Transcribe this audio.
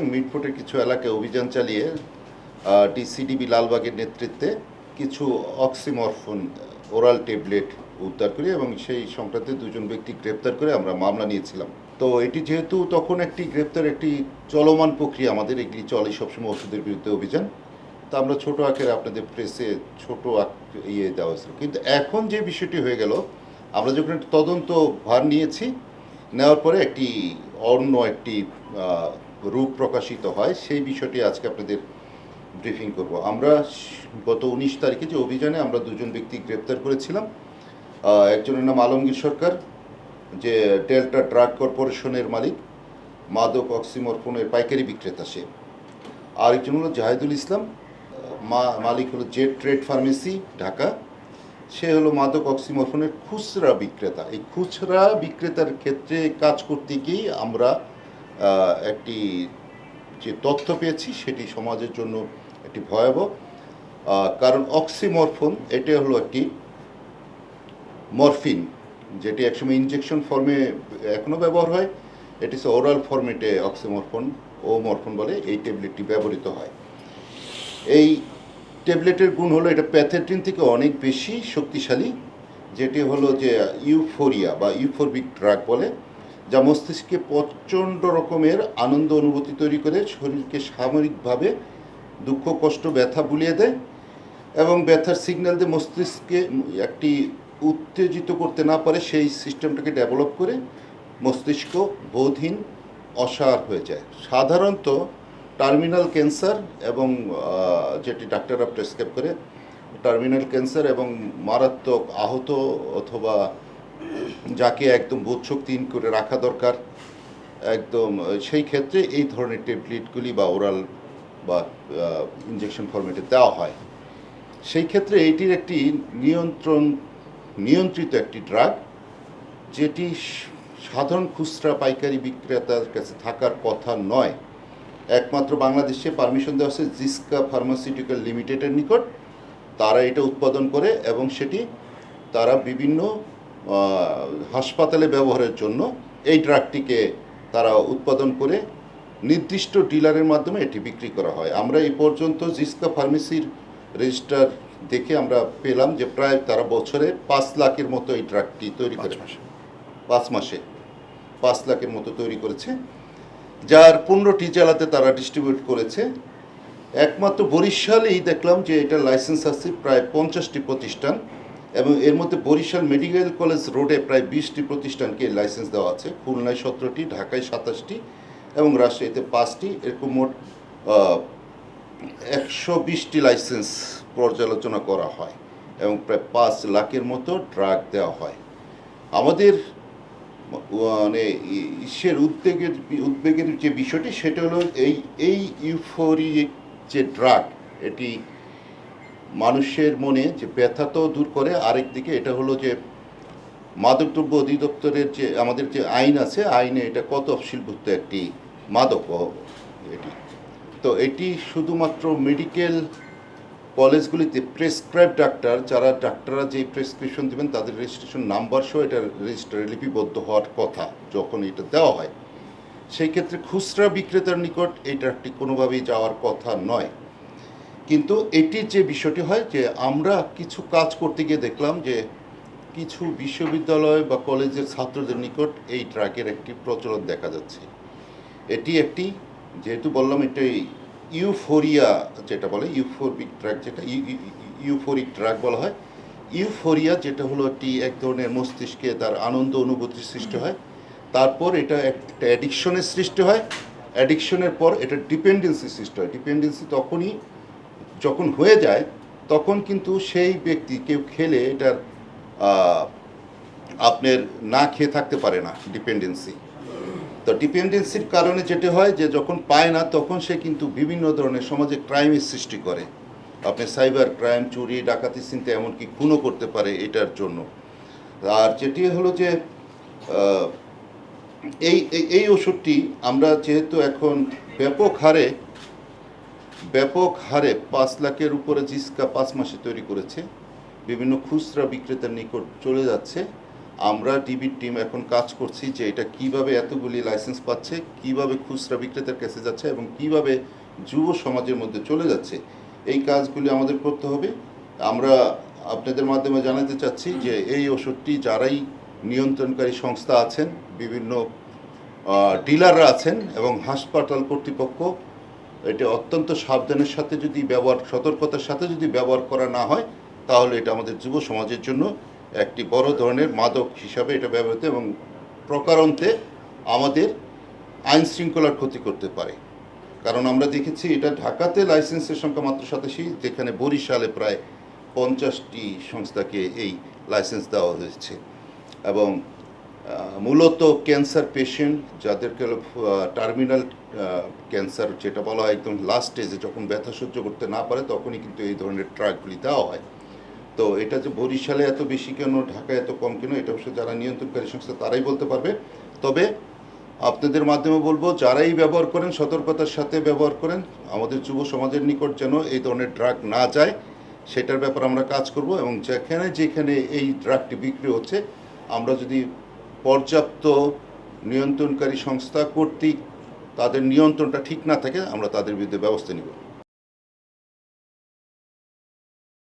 মিটফোর্টের কিছু এলাকায় অভিযান চালিয়ে ডিসিডিবি লালবাগের নেতৃত্বে কিছু অক্সিমরফোন ওরাল ট্যাবলেট উদ্ধার করি এবং সেই সংক্রান্তে দুজন ব্যক্তি গ্রেপ্তার করে আমরা মামলা নিয়েছিলাম। তো এটি যেহেতু তখন একটি গ্রেপ্তার, একটি চলমান প্রক্রিয়া আমাদের, এগুলি চলে সবসময় ওষুধের বিরুদ্ধে অভিযান। তা আমরা ছোট আকারে আপনাদের প্রেসে ছোট আক- ইয়ে দেওয়া হয়েছিল। কিন্তু এখন যে বিষয়টি হয়ে গেল, আমরা যখন তদন্ত ভার নিয়েছি, নেওয়ার পরে একটি অন্য একটি রূপ প্রকাশিত হয়, সেই বিষয়টি আজকে আপনাদের ব্রিফিং করব। আমরা গত উনিশ তারিখে যে অভিযানে আমরা দুজন ব্যক্তি গ্রেপ্তার করেছিলাম একজনের নাম আলমগীর সরকার, যে ডেল্টা ড্রাগ কর্পোরেশনের মালিক, মাদক অক্সিমরফোনের পাইকারি বিক্রেতা সে। আরেকজন হলো জাহেদুল ইসলাম, মা, মালিক হলো জেড ট্রেড ফার্মেসি, ঢাকা। সে হলো মাদক অক্সিমরফোনের খুচরা বিক্রেতা। এই খুচরা বিক্রেতার ক্ষেত্রে কাজ করতে গিয়ে আমরা একটি যে তথ্য পেয়েছি সেটি সমাজের জন্য একটি ভয়াবহ কারণ অক্সিমরফোন, এটা হলো একটি মরফিন, যেটি একসময় ইনজেকশন ফর্মে এখনও ব্যবহার হয়। এটি ওরাল ফর্মেটে অক্সিমরফোন, ও মরফোন বলে এই ট্যাবলেটটি ব্যবহৃত হয়। এই ট্যাবলেটের গুণ হলো এটা প্যাথেট্রিন থেকে অনেক বেশি শক্তিশালী, যেটি হলো যে ইউফোরিয়া বা ইউফোরবিক ড্রাগ বলে। যা মস্তিষ্কে প্রচণ্ড রকমের আনন্দ অনুভূতি তৈরি করে, শরীরকে সামরিকভাবে দুঃখ, কষ্ট, ব্যথা ভুলিয়ে দেয় এবং ব্যথার সিগন্যাল দিয়ে মস্তিষ্কে একটি উত্তেজিত করতে না পারে, সেই সিস্টেমটাকে ডেভেলপ করে মস্তিষ্ক বোধহীন অসার হয়ে যায়। সাধারণত টার্মিনাল ক্যান্সার এবং যেটি ডাক্তাররা প্রেসক্রাইব করে টার্মিনাল ক্যান্সার এবং মারাত্মক আহত অথবা যাকে একদম বোধ শক্তিহীন করে রাখা দরকার। একদম সেই ক্ষেত্রে এই ধরনের ট্যাবলেটগুলি বা ওরাল বা ইনজেকশন ফর্মেটে দেওয়া হয়। সেই ক্ষেত্রে এটির একটি নিয়ন্ত্রণ, নিয়ন্ত্রিত একটি ড্রাগ যেটি সাধারণ খুচরা পাইকারি বিক্রেতার কাছে থাকার কথা নয়। একমাত্র বাংলাদেশে পারমিশন দেওয়া হচ্ছে জিসকা ফার্মাসিউটিক্যাল লিমিটেডের নিকট। তারা এটা উৎপাদন করে এবং সেটি তারা বিভিন্ন হাসপাতালে ব্যবহারের জন্য এই ড্রাগটিকে তারা উৎপাদন করে নির্দিষ্ট ডিলারের মাধ্যমে এটি বিক্রি করা হয়। আমরা এই পর্যন্ত জিসকা ফার্মেসির রেজিস্টার দেখে আমরা পেলাম যে প্রায় তারা বছরে পাঁচ লাখের মতো এই ড্রাগটি তৈরি করে। পাঁচ মাসে। পাঁচ লাখের মতো তৈরি করেছে। যার পনেরোটি জেলাতে তারা ডিস্ট্রিবিউট করেছে। একমাত্র বরিশালেই দেখলাম যে এটা লাইসেন্স আছে প্রায় পঞ্চাশটি প্রতিষ্ঠান। এবং এর মধ্যে বরিশাল মেডিকেল কলেজ রোডে প্রায় বিশটি প্রতিষ্ঠানকে লাইসেন্স দেওয়া আছে। খুলনায় সতেরোটি, ঢাকায় সাতাশটি এবং রাজশাহীতে পাঁচটি। এরকম মোট একশো বিশটি লাইসেন্স পর্যালোচনা করা হয় এবং প্রায় পাঁচ লাখের মতো ড্রাগ দেওয়া হয়। আমাদের মানে ইসের উদ্বেগের উদ্বেগের যে বিষয়টি, সেটা হলো এই এই ইউফোরিক যে ড্রাগ, এটি মানুষের মনে যে ব্যথা তো দূর করে, আরেক দিকে এটা হলো যে মাদকদ্রব্য অধিদপ্তরের যে আমাদের যে আইন আছে, আইনে এটা কত অফশিলভুক্ত একটি মাদক এটি। তো এটি শুধুমাত্র মেডিকেল কলেজগুলিতে প্রেসক্রাইব ডাক্তার, যারা ডাক্তাররা যে প্রেসক্রিপশন দেবেন, তাদের রেজিস্ট্রেশন নাম্বার সহ এটা রেজিস্টারে লিপিবদ্ধ হওয়ার কথা যখন এটা দেওয়া হয়। সেই ক্ষেত্রে খুচরা বিক্রেতার নিকট এই ড্রাগটি কোনোভাবেই যাওয়ার কথা নয়। কিন্তু এটির যে বিষয়টি হয় যে আমরা কিছু কাজ করতে গিয়ে দেখলাম যে কিছু বিশ্ববিদ্যালয় বা কলেজের ছাত্রদের নিকট এই ট্রাকের একটি প্রচলন দেখা যাচ্ছে। এটি একটি, যেহেতু বললাম এটা ইউফোরিয়া যেটা বলে ইউফোরিক ড্রাগ যেটা eu- eu- eu- euphoric drug বলা হয়। ইউফোরিয়া যেটা হলো একটি, এক ধরনের মস্তিষ্কে তার আনন্দ অনুভূতির সৃষ্টি হয়। তারপর এটা একটা অ্যাডিকশনের সৃষ্টি হয়। অ্যাডিকশনের পর এটা ডিপেন্ডেন্সি সৃষ্টি হয়। ডিপেন্ডেন্সি তখনই যখন হয়ে যায়, তখন কিন্তু সেই ব্যক্তি কেউ খেলে এটার আপনার না খেয়ে থাকতে পারে না ডিপেন্ডেন্সি তো ডিপেন্ডেন্সির কারণে যেটা হয় যে যখন পায় না, তখন সে কিন্তু বিভিন্ন ধরনের সমাজে ক্রাইমের সৃষ্টি করে। আপনি সাইবার ক্রাইম চুরি, ডাকাতি চিনতে এমনকি খুনও করতে পারে এটার জন্য। আর যেটি হলো যে এই, এই- ওষুধটি আমরা যেহেতু এখন ব্যাপক হারে ব্যাপক হারে পাঁচ লাখের উপরে জিসকা পাঁচ মাসে তৈরি করেছে। বিভিন্ন খুচরা বিক্রেতার নিকট চলে যাচ্ছে। আমরা ডিবির টিম এখন কাজ করছি যে এটা কীভাবে এতগুলি লাইসেন্স পাচ্ছে, কীভাবে খুচরা বিক্রেতার কাছে যাচ্ছে এবং কীভাবে যুব সমাজের মধ্যে চলে যাচ্ছে। এই কাজগুলি আমাদের করতে হবে। আমরা আপনাদের মাধ্যমে জানাতে চাচ্ছি যে এই ওষুধটি যারাই নিয়ন্ত্রণকারী সংস্থা আছেন, বিভিন্ন ডিলাররা আছেন এবং হাসপাতাল কর্তৃপক্ষ এটা অত্যন্ত সাবধানের সাথে যদি ব্যবহার, সতর্কতার সাথে যদি ব্যবহার করা না হয়, তাহলে এটা আমাদের যুব সমাজের জন্য একটি বড় ধরনের মাদক হিসাবে এটা ব্যবহৃত এবং প্রকারান্তে আমাদের আইন শৃঙ্খলার ক্ষতি করতে পারে। কারণ আমরা দেখেছি এটা ঢাকাতে লাইসেন্সের সংখ্যা মাত্র সাতাশি, যেখানে বরিশালে প্রায় পঞ্চাশটি সংস্থাকে এই লাইসেন্স দেওয়া হয়েছে। এবং মূলত ক্যান্সার পেশেন্ট যাদেরকে টার্মিনাল ক্যান্সার যেটা বলা হয় একদম লাস্ট স্টেজে যখন ব্যথা সহ্য করতে না পারে তখনই কিন্তু এই ধরনের ট্রাকগুলি দেওয়া হয়। তো এটা যে বরিশালে এত বেশি কেন, ঢাকায় এত কম কেন, এটা অবশ্য যারা নিয়ন্ত্রণকারী সংস্থা তারাই বলতে পারবে। তবে আপনাদের মাধ্যমে বলব, যারাই ব্যবহার করেন, সতর্কতার সাথে ব্যবহার করেন, আমাদের যুব সমাজের নিকট যেন এই ধরনের ড্রাগ না যায়, সেটার ব্যাপারে আমরা কাজ করব এবং যেখানে যেখানে এই ড্রাগটি বিক্রি হচ্ছে, আমরা যদি পর্যাপ্ত নিয়ন্ত্রণকারী সংস্থা কর্তৃক তাদের নিয়ন্ত্রণটা ঠিক না থাকে আমরা তাদের বিরুদ্ধে ব্যবস্থা নিব।